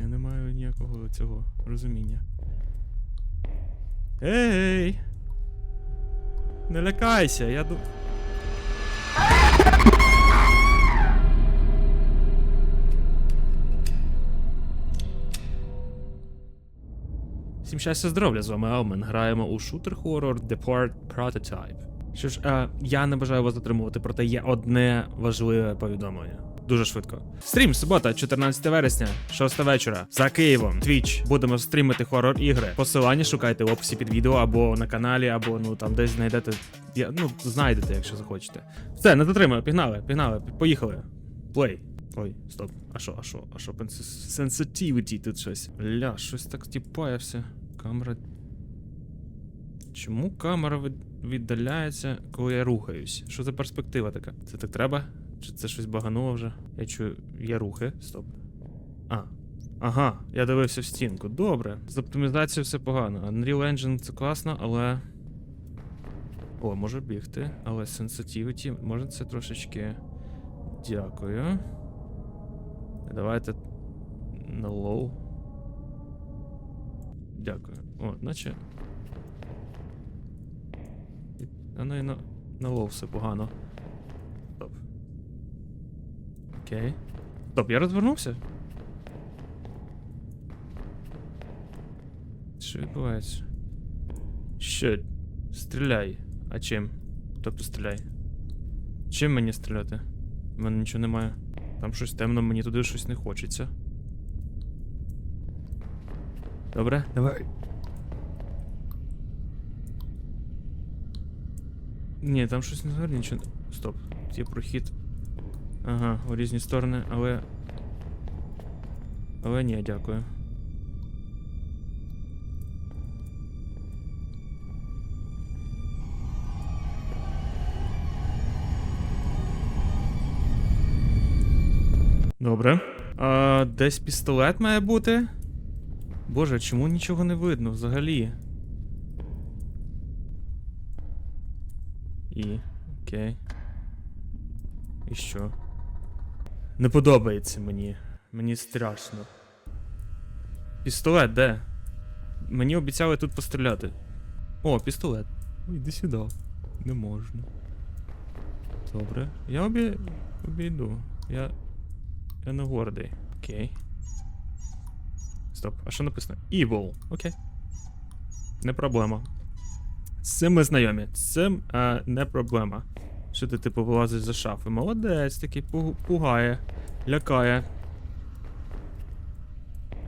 Я не маю ніякого цього розуміння. Ей! Не лякайся, я ду. Всім щастя здоров'я, з вами Алмен. Граємо у шутер хоррор Depart Prototype. Що ж, е, я не бажаю вас затримувати, проте є одне важливе повідомлення. Дуже швидко. Стрім, субота, 14 вересня, 6 вечора. За Києвом, Twitch. Будемо стрімити хоррор ігри. Посилання шукайте в описі під відео або на каналі, або ну там десь знайдете. Я, ну, знайдете, якщо захочете. Все, не затримую, пігнали, пігнали, поїхали. Плей. Ой, стоп. А що, а що, а що? Sensitivity тут щось. Ля, щось так тіпає все. Камера. Чому камера від- віддаляється, коли я рухаюсь? Що за перспектива така? Це так треба? Чи це щось багануло вже? Я чую, є рухи. Стоп. А. Ага, я дивився в стінку. Добре. З оптимізацією все погано. Unreal Engine це класно, але. О, може бігти, але sensitivity, може це трошечки. Дякую. Давайте на лоу. Дякую. О, наче. А ну і на, на лоу все погано. Окей. Стоп, я розвернувся? Що відбувається? Що? Стріляй. А чим? Тобто стріляй. Чим мені стріляти? У мене нічого немає. Там щось темно, мені туди щось не хочеться. Добре, давай. Ні, там щось не взагалі нічого. не- Стоп. Є прохід. Ага, у різні сторони, але. Але ні, дякую. Добре. А, десь пістолет має бути. Боже, чому нічого не видно взагалі? І. Окей. І що? Не подобається мені. Мені страшно. Пістолет, де? Мені обіцяли тут постріляти. О, пістолет. Ой, Іди сюди. Не можна. Добре. Я обі... обійду. Я. Я не гордий. Окей. Стоп, а що написано? Evil. Окей. Не проблема. З цим ми знайомі. З цим а, не проблема. Що ти, типу, вилазиш за шафи? Молодець, такий пугає, лякає.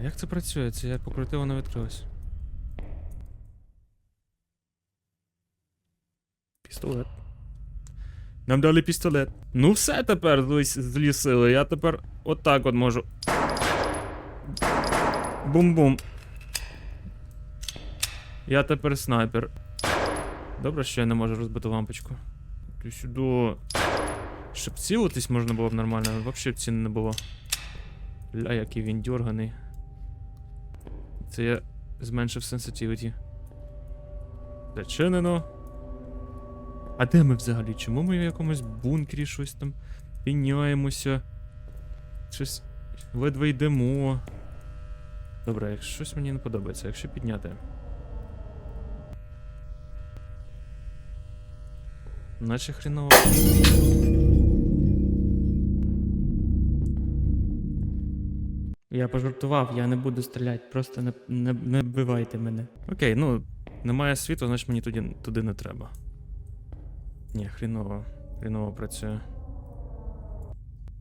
А як це працює? Це я покрутив, воно відкрилось. Пістолет. Нам дали пістолет. Ну все тепер злі- злі сили. Я тепер отак от можу. Бум-бум. Я тепер снайпер. Добре, що я не можу розбити лампочку. Ти сюди. Щоб цілитись можна було б нормально, але взагалі ціни не було. Ля, який він дьорганий. Це я зменшив сенситивіті. Зачинено. А де ми взагалі? Чому ми в якомусь бункері щось там піняємося? Щось ледве йдемо. Добре, щось мені не подобається, якщо підняти. Наче хріново. Я пожартував, я не буду стріляти, просто не, не, не вбивайте мене. Окей, ну, немає світла, значить мені туди, туди не треба. Ні, хріново. Хріново працює.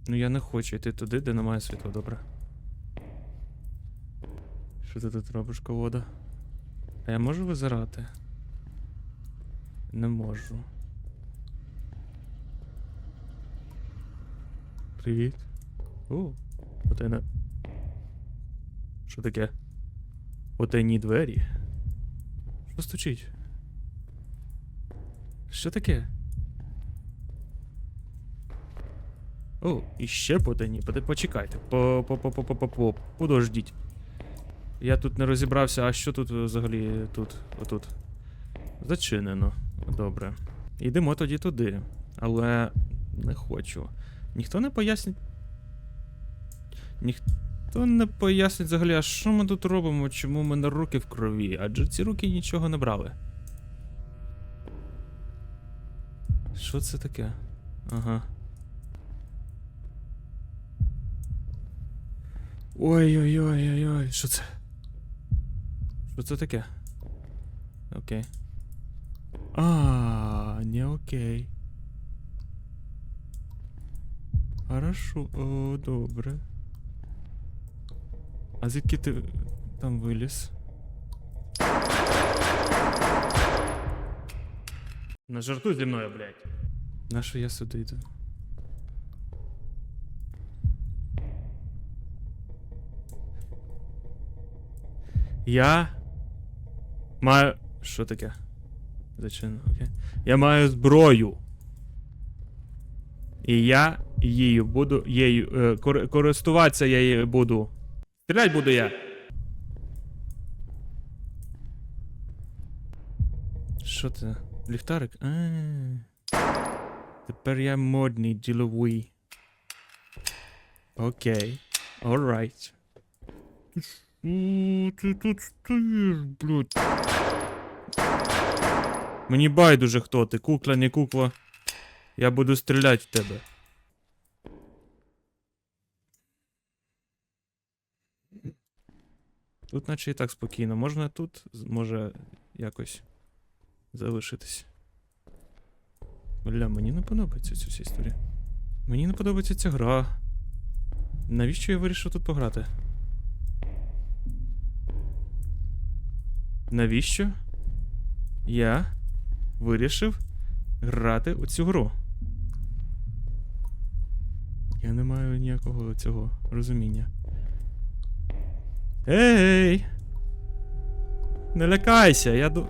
Ну я не хочу йти туди, де немає світла, добре. Що ти тут робиш, колода? А я можу визирати? Не можу. Привіт. О, потайна. Що таке? Потайні двері. Що стучить? Що таке? О, і ще потайні. Почекайте. По, по, по, по, по, по, по, подождіть. Я тут не розібрався, а що тут взагалі тут? Отут. Зачинено. Добре. Йдемо тоді туди. Але не хочу. Ніхто не пояснить. Ніхто не пояснить взагалі, а що ми тут робимо, чому в мене руки в крові, адже ці руки нічого не брали. Що це таке? Ага. Ой-ой-ой-ой-ой, що це? Що це таке? Окей. А, не окей. Хорошо, о, добре. А звідки ти там виліз? Не жартуй зі мною, блядь. На що я сюди йду? Я маю. Що таке? Зачинено, окей. Я маю зброю. І я її буду. Її, е, кор- користуватися я її буду. Стрілять буду я. Що це? Ліхтарик? А. Тепер я модний, діловий. Окей. Alright. Ти тут стоїш, блядь. Мені байдуже хто ти, кукла, не кукла. Я буду стріляти в тебе. Тут наче і так спокійно. Можна тут, може, якось залишитись. Бля, мені не подобається ця вся історія. Мені не подобається ця гра. Навіщо я вирішив тут пограти? Навіщо я вирішив грати у цю гру? Я не маю ніякого цього розуміння. Ей! Не лякайся, я ду.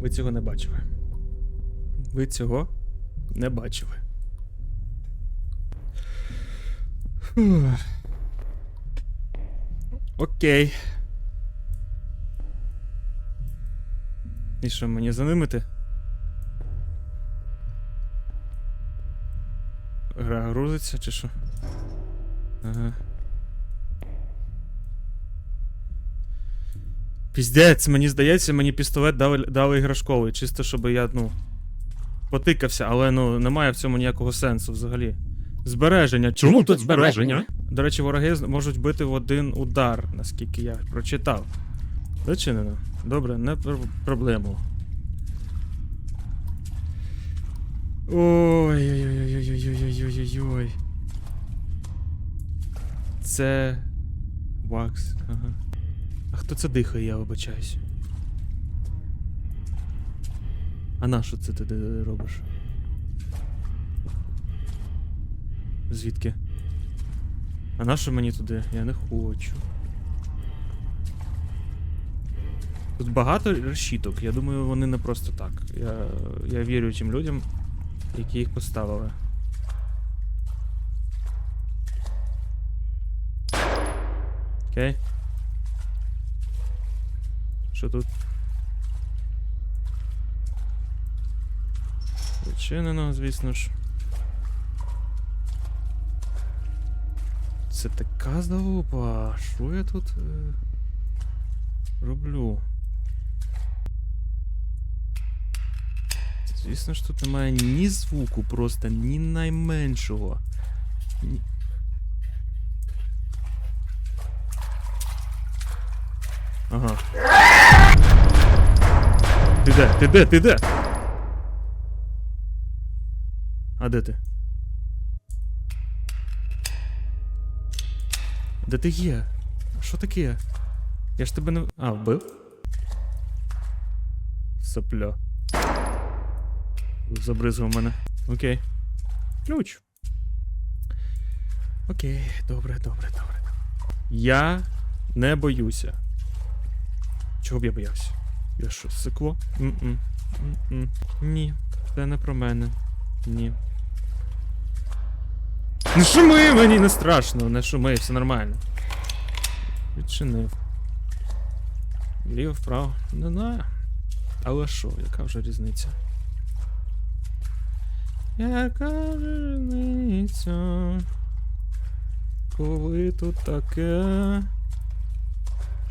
Ви цього не бачили. Ви цього не бачили. Окей. І що, мені занимити? Гра грузиться чи що? Ага. Піздець, мені здається, мені пістолет дали дали іграшковий, чисто, щоб я, ну. Потикався, але ну немає в цьому ніякого сенсу взагалі. Збереження. Чому, тут збереження? До речі, вороги можуть бити в один удар, наскільки я прочитав. Зачинено. Добре, не пр проблему. Ой-ой-ой. Це. Вакс, ага. А хто це дихає, я вибачаюсь. А на що це ти робиш? Звідки? А на що мені туди? Я не хочу. Тут багато решіток. Я думаю, вони не просто так. Я, я вірю тим людям, які їх поставили. Окей. Що тут? Відчинено, звісно ж. Це така залупа. Що я тут е, роблю? Звісно ж, тут немає ні звуку, просто ні найменшого. Ні... Ага. Ти де? Ти де? Ти де? А де ти? Де ти є? Що таке? Я ж тебе не. А, вбив? Сопля. Забризав мене. Окей. Ключ. Окей, добре, добре, добре. Я не боюся. Чого б я боявся? Я що. М-м. Ні, це не про мене. Ні. Не шуми, мені не страшно, не шуми, все нормально. Відчинив. Вліво, вправо. Не знаю. Але що, яка вже різниця? Яка різниця? Коли тут таке?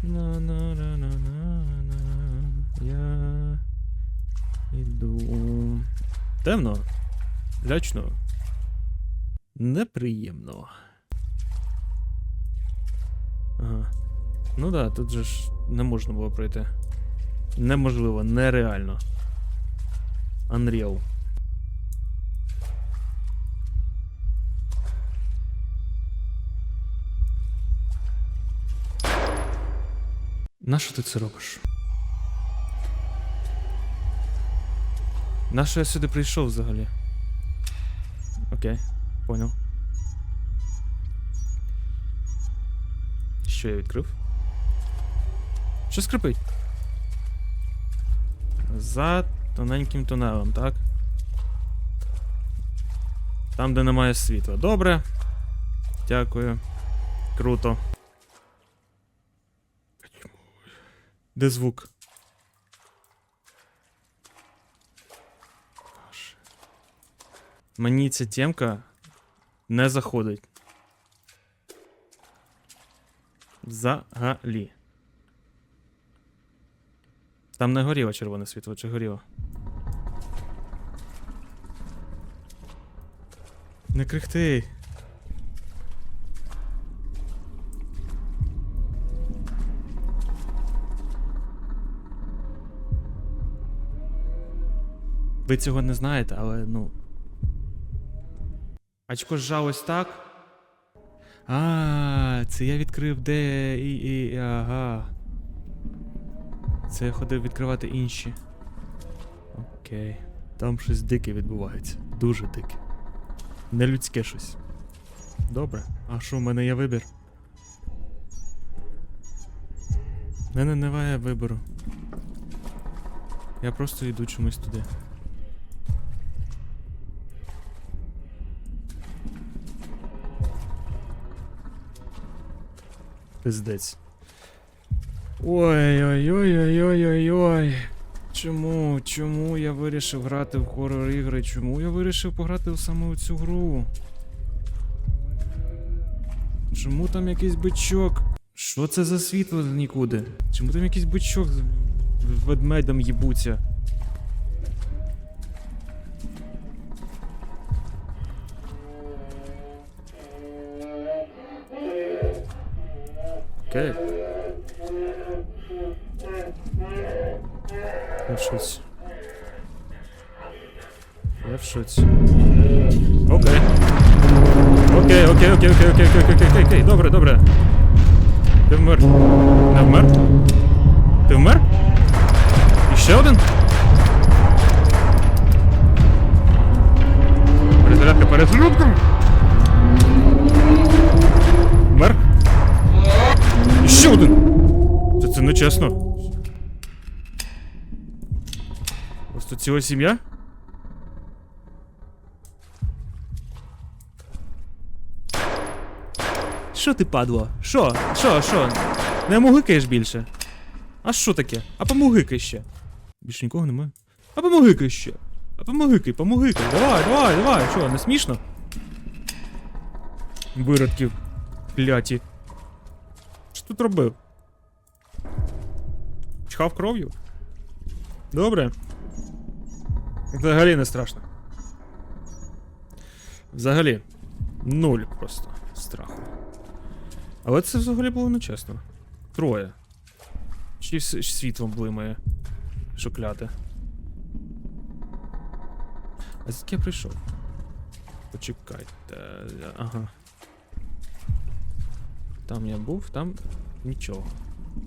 На на на на на на Я йду. Темно. Лячно. Неприємно. Ага. Ну да, тут же ж не можна було пройти. Неможливо, нереально. Unreal. Нащо ти це робиш? Нащо я сюди прийшов взагалі? Окей, понял. Що я відкрив? Що скрипить? За тоненьким тунелем, так? Там, де немає світла. Добре. Дякую. Круто. Де звук? Мені ця темка не заходить. Взагалі. Там не горіло червоне світло, чи горіло? Не крихти. Ви цього не знаєте, але ну. Очко зжав ось так. А, це я відкрив де і. і ага. Це я ходив відкривати інші. Окей. Там щось дике відбувається. Дуже дике. Нелюдське щось. Добре. А що, в мене є вибір? В мене немає вибору. Я просто йду чомусь туди. Пиздець. Ой-ой-ой-ой-ой-ой-ой. Чому? Чому я вирішив грати в хоррор ігри? Чому я вирішив пограти в саме у цю гру? Чому там якийсь бичок? Що це за світло нікуди? Чому там якийсь бичок з ведмедем їбуться? Окей. Я в шоці. Я в. Окей, окей, окей, окей, окей, окей, окей, окей, окей, окей, добре, добре. Ти вмер. Не вмер? Ти вмер? І ще один? Перезарядка, перезарядка! Ще один! Це, це не чесно. Просто ціла сім'я? Що ти, падло? Що? Що, що? Не мугикаєш більше? А що таке? А помугикай ще. Більше нікого немає. А помугикай ще. А помугикай, помугикай. Давай, давай, давай. Що, не смішно? Виродків. Кляті. Тут робив? Чхав кров'ю? Добре. Взагалі не страшно. Взагалі. Нуль просто страху. Але це взагалі було нечесно. Троє. Чи світлом блимає. Шокляте. А звідки я прийшов? Почекайте. Ага. Там я був, там нічого.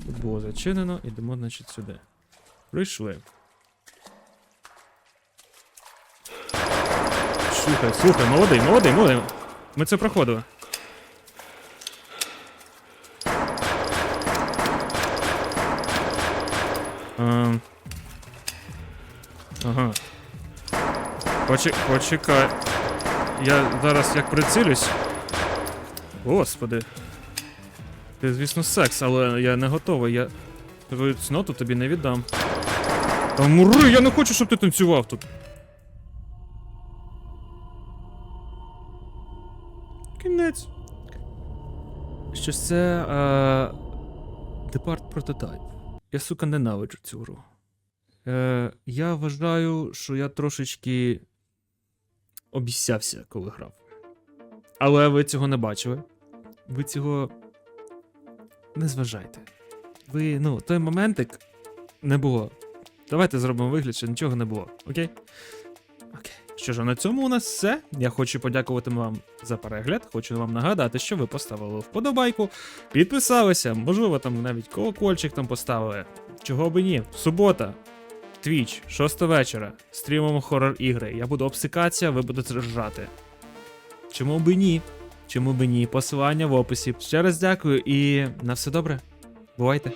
Тут було зачинено, ідемо, значить, сюди. Прийшли. Слухай, слухай, молодий, молодий, молодий. Ми це проходили. Ем. Ага. Почек... Почекай. Я зараз як прицілюсь. Господи. Ти, звісно, секс, але я не готовий. Я твою цноту тобі не віддам. Та мури, я не хочу, щоб ти танцював тут. Кінець. Що це. Е... Департ прототайп. Я, сука, ненавиджу цю гру. Е, я вважаю, що я трошечки обіцявся, коли грав. Але ви цього не бачили. Ви цього не зважайте. Ви, ну, той моментик не було. Давайте зробимо вигляд, що нічого не було, окей? Окей. Що ж, на цьому у нас все. Я хочу подякувати вам за перегляд. Хочу вам нагадати, що ви поставили вподобайку, підписалися, можливо, там навіть колокольчик там поставили. Чого би ні? Субота. Твіч, 6 вечора. Стрімимо хорор ігри. Я буду обсикатися, ви будете ржати. Чому би ні? Чому би ні? Посилання в описі. Ще раз дякую і на все добре. Бувайте.